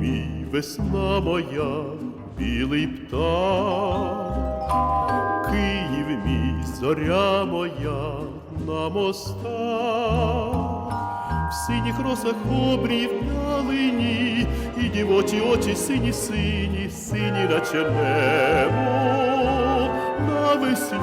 Мій, весна моя, білий птах, Київ мій, зоря моя на мостах, в синіх росах обрів ялині, і дівочі очі сині, сині, сині, наче небо навесні,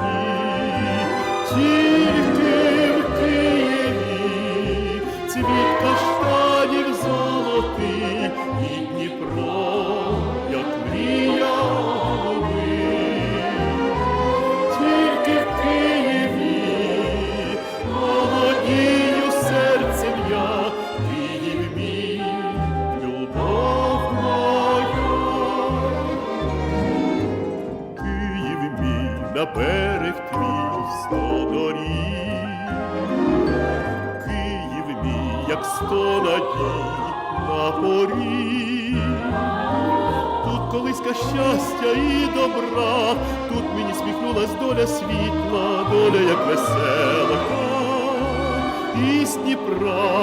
на берег твій сто доріг. Київ мій, як сто надій на порі. Тут колиска щастя і добра, тут мені сміхнулась доля світла, доля як веселка із Дніпра,